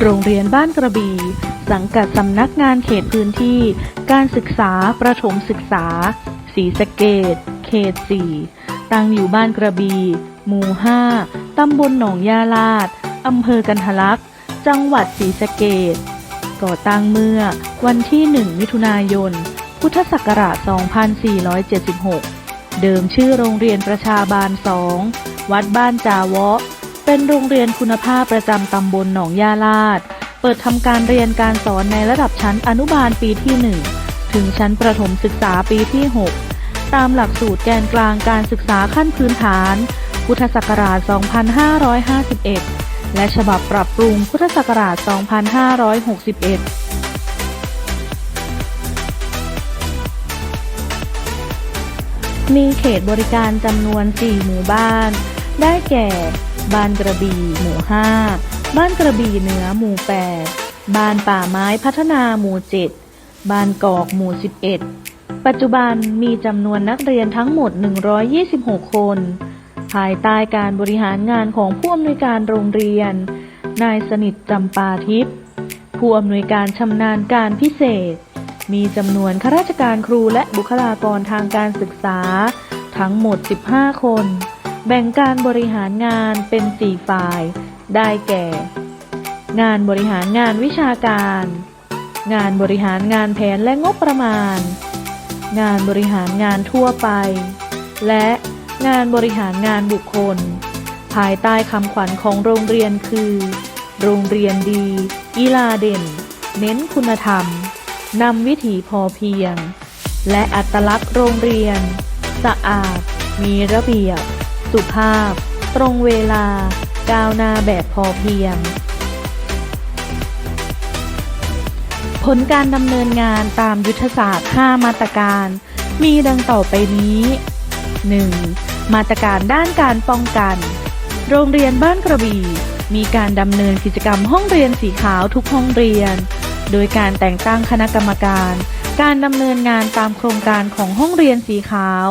โรงเรียนบ้านกระบี่ สังกัดสำนักงานเขตพื้นที่ การศึกษาประถมศึกษาศรีสะเกดเขต 4 ตั้งอยู่บ้านกระบี่หมู่ 5 ตำบลหนองยาลาด อำเภอกันทะลักษ์ จังหวัดศรีสะเกดก่อตั้งเมื่อวันที่ 1 มิถุนายน พุทธศักราช 2476 เดิมชื่อโรงเรียนประชาบาล 2 วัดบ้านจาวะ เป็นโรงเรียนคุณภาพประจำตำบลหนองยาลาด เปิดทำการเรียนการสอนในระดับชั้นอนุบาลปีที่ 1 ถึงชั้นประถมศึกษาปีที่ 6 ตามหลักสูตรแกนกลางการศึกษาขั้นพื้นฐาน พุทธศักราช 2551 และฉบับปรับปรุงพุทธศักราช 2561มีเขตบริการจำนวน 4 หมู่บ้าน ได้แก่ บ้านกระบี่หมู่5บ้านกระบี่เหนือหมู่8บ้านป่าไม้พัฒนาหมู่7บ้านกอกหมู่11ปัจจุบันมีจำนวนนักเรียนทั้งหมด 126 คน ภายใต้การบริหารงานของผู้อำนวยการโรงเรียน นายสนิทจำปาทิพย์ผู้อำนวยการชำนาญการพิเศษ มีจำนวนข้าราชการครูและบุคลากรทางการศึกษา ทั้งหมด 15 คน แบ่งการบริหารงานเป็น4ฝ่าย ได้แก่ งานบริหารงานวิชาการ งานบริหารงานแผนและงบประมาณ งานบริหารงานทั่วไป และงานบริหารงานบุคคล ภายใต้คำขวัญของโรงเรียนคือ โรงเรียนดี กีฬาเด่น เน้นคุณธรรม นำวิถีพอเพียง และอัตลักษณ์โรงเรียน สะอาด มีระเบียบ สุภาพ ตรงเวลา ก้าวหน้าแบบพอเพียง ผลการดำเนินงานตามยุทธศาสตร์ 5 มาตรการ มีดังต่อไปนี้ 1. มาตรการด้านการป้องกัน โรงเรียนบ้านกระบี่ มีการดำเนินกิจกรรมห้องเรียนสีขาวทุกห้องเรียน โดยการแต่งตั้งคณะกรรมการ การดำเนินงานตามโครงการของห้องเรียนสีขาว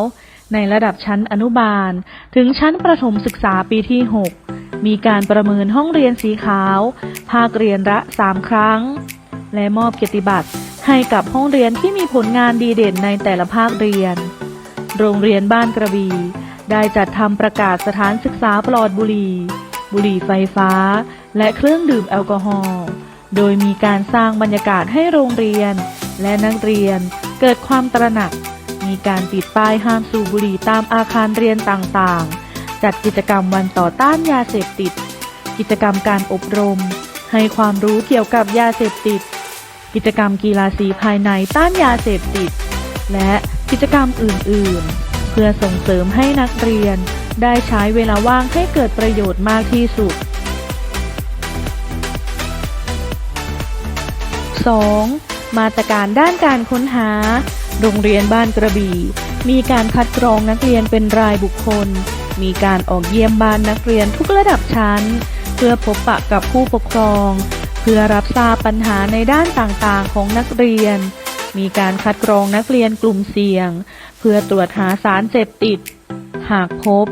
ในระดับชั้นอนุบาล ถึงชั้นประถมศึกษาปีที่ 6 มีการประเมินห้องเรียนสีขาว ภาคเรียนละ 3 ครั้ง และมอบเกียรติบัตรให้กับห้องเรียนที่มีผลงานดีเด่นในแต่ละภาคเรียน โรงเรียนบ้านกระบี่ได้จัดทำประกาศสถานศึกษาปลอดบุหรี่ บุหรี่ไฟฟ้า และเครื่องดื่มแอลกอฮอล์ โดยมีการสร้างบรรยากาศให้โรงเรียน และนักเรียนเกิดความตระหนัก มีการติดป้ายห้ามสูบบุหรี่ตามอาคารเรียนต่างๆ จัดกิจกรรมวันต่อต้านยาเสพติด กิจกรรมการอบรม ให้ความรู้เกี่ยวกับยาเสพติด กิจกรรมกีฬาสีภายในต้านยาเสพติด และกิจกรรมอื่นๆ เพื่อส่งเสริมให้นักเรียนได้ใช้เวลาว่างให้เกิดประโยชน์มากที่สุด 2. มาตรการด้านการค้นหา โรงเรียนบ้านกระบี่ มีการคัดกรองนักเรียนเป็นรายบุคคล มีการออกเยี่ยมบ้านนักเรียนทุกระดับชั้น เพื่อพบปะกับผู้ปกครอง เพื่อรับทราบปัญหาในด้านต่างๆของนักเรียน มีการคัดกรองนักเรียนกลุ่มเสี่ยง เพื่อตรวจหาสารเสพติด หากพบ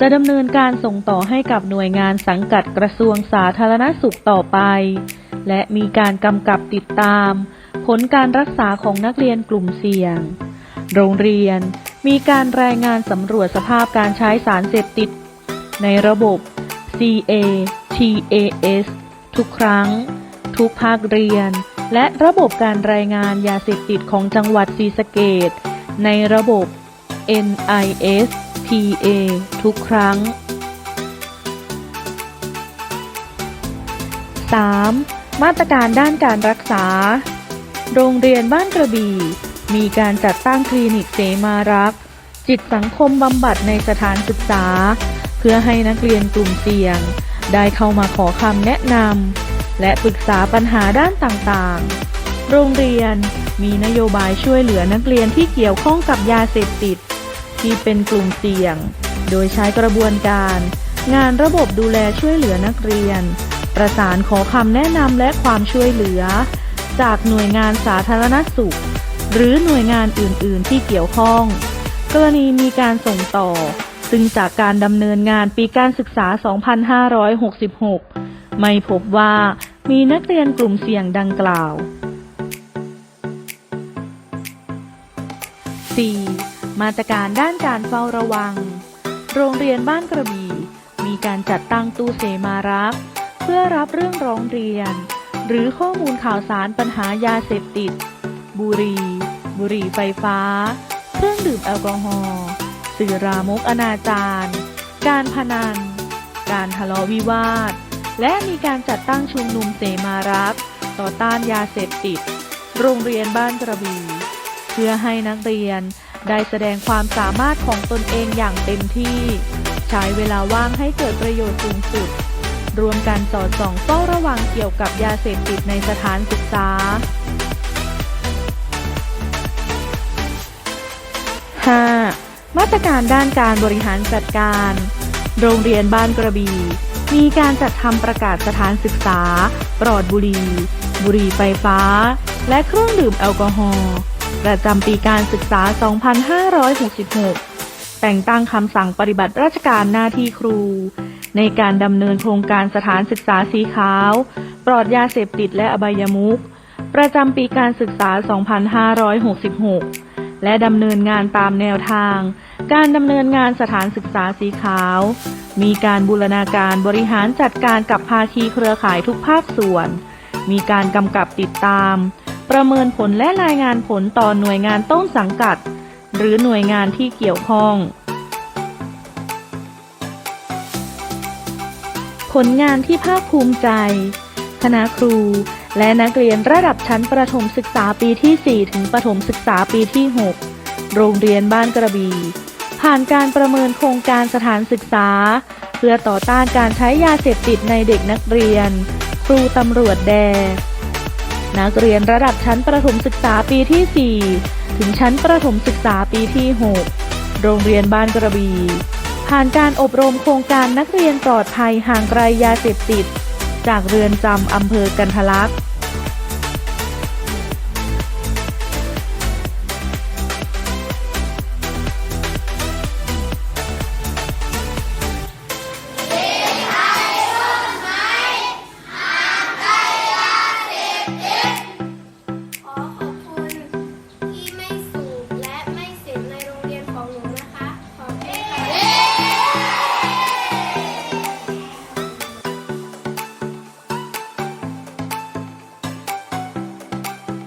จะดำเนินการส่งต่อให้กับหน่วยงานสังกัดกระทรวงสาธารณสุขต่อไป และมีการกำกับติดตาม ผลการรักษาของนักเรียนกลุ่มเสี่ยง โรงเรียนมีการรายงานสำรวจสภาพการใช้สารเสพติด ในระบบ CA TAS ทุกครั้ง ทุกภาคเรียน และระบบการรายงานยาเสพติดของจังหวัดศรีสะเกดในระบบ NIS PA ทุกครั้ง 3. มาตรการด้านการรักษา โรงเรียนบ้านกระบี่ มีการจัดตั้งคลินิกเสมารัก จิตสังคมบำบัดในสถานศึกษา เพื่อให้นักเรียนกลุ่มเสี่ยง ได้เข้ามาขอคำแนะนำและปรึกษาปัญหาด้านต่างๆ โรงเรียนมีนโยบายช่วยเหลือนักเรียนที่เกี่ยวข้องกับยาเสพติด ที่เป็นกลุ่มเสี่ยง โดยใช้กระบวนการ งานระบบดูแลช่วยเหลือนักเรียน ประสานขอคำแนะนำและความช่วยเหลือ จากหน่วยงานสาธารณสุข หรือหน่วยงานอื่น ๆ ที่เกี่ยวข้อง กรณีมีการส่งต่อ ซึ่งจากการดำเนินงานปีการศึกษา 2566 ไม่พบว่ามีนักเรียนกลุ่มเสี่ยงดังกล่าว 4. มาตรการด้านการเฝ้าระวัง โรงเรียนบ้านกระบี่มีการจัดตั้งตู้เสมารัก เพื่อรับเรื่องร้องเรียน หรือข้อมูลข่าวสารปัญหายาเสพติด บุหรี่ บุหรี่ไฟฟ้า เครื่องดื่มแอลกอฮอล์สื่อรามกอนาจารการพนัน การทะเลาะวิวาท และมีการจัดตั้งชุมนุมเสมารักต่อต้านยาเสพติด โรงเรียนบ้านกระบี่เพื่อให้นักเรียนได้แสดงความสามารถของตนเองอย่างเต็มที่ ใช้เวลาว่างให้เกิดประโยชน์สูงสุด รวมกันสอดส่องเฝ้าระวังเกี่ยวกับยาเสพติดในสถานศึกษา 5. มาตรการด้านการบริหารจัดการ โรงเรียนบ้านกระบี่มีการจัดทำประกาศสถานศึกษา ปลอดบุหรี่บุหรี่ไฟฟ้า และเครื่องดื่มแอลกอฮอล์ประจำปีการศึกษา 2566 แต่งตั้งคำสั่งปฏิบัติราชการหน้าที่ครู ในการดำเนินโครงการสถานศึกษาสีขาว ปลอดยาเสพติดและอบายมุขประจำปีการศึกษา 2566 และดำเนินงานตามแนวทาง การดำเนินงานสถานศึกษาสีขาว มีการบูรณาการบริหารจัดการกับภาคีเครือข่ายทุกภาคส่วน มีการกำกับติดตาม ประเมินผลและรายงานผลต่อหน่วยงานต้นสังกัด หรือหน่วยงานที่เกี่ยวข้อง ลงานที่ภาคภูมิใจ คณะครู และนักเรียนระดับชั้นประถมศึกษาปีที่ 4 ถึงประถมศึกษาปีที่ 6 โรงเรียนบ้านกระบี่ผ่านการประเมินโครงการสถานศึกษา เพื่อต่อต้านการใช้ยาเสพติดในเด็กนักเรียน ครูตำรวจแด นักเรียนระดับชั้นประถมศึกษาปีที่ 4 ถึงชั้นประถมศึกษาปีที่ 6 โรงเรียนบ้านกระบี่ ผ่านการอบรมโครงการนักเรียนปลอดภัยห่างไกลยาเสพติด จากเรือนจำอำเภอกันทะลักษ์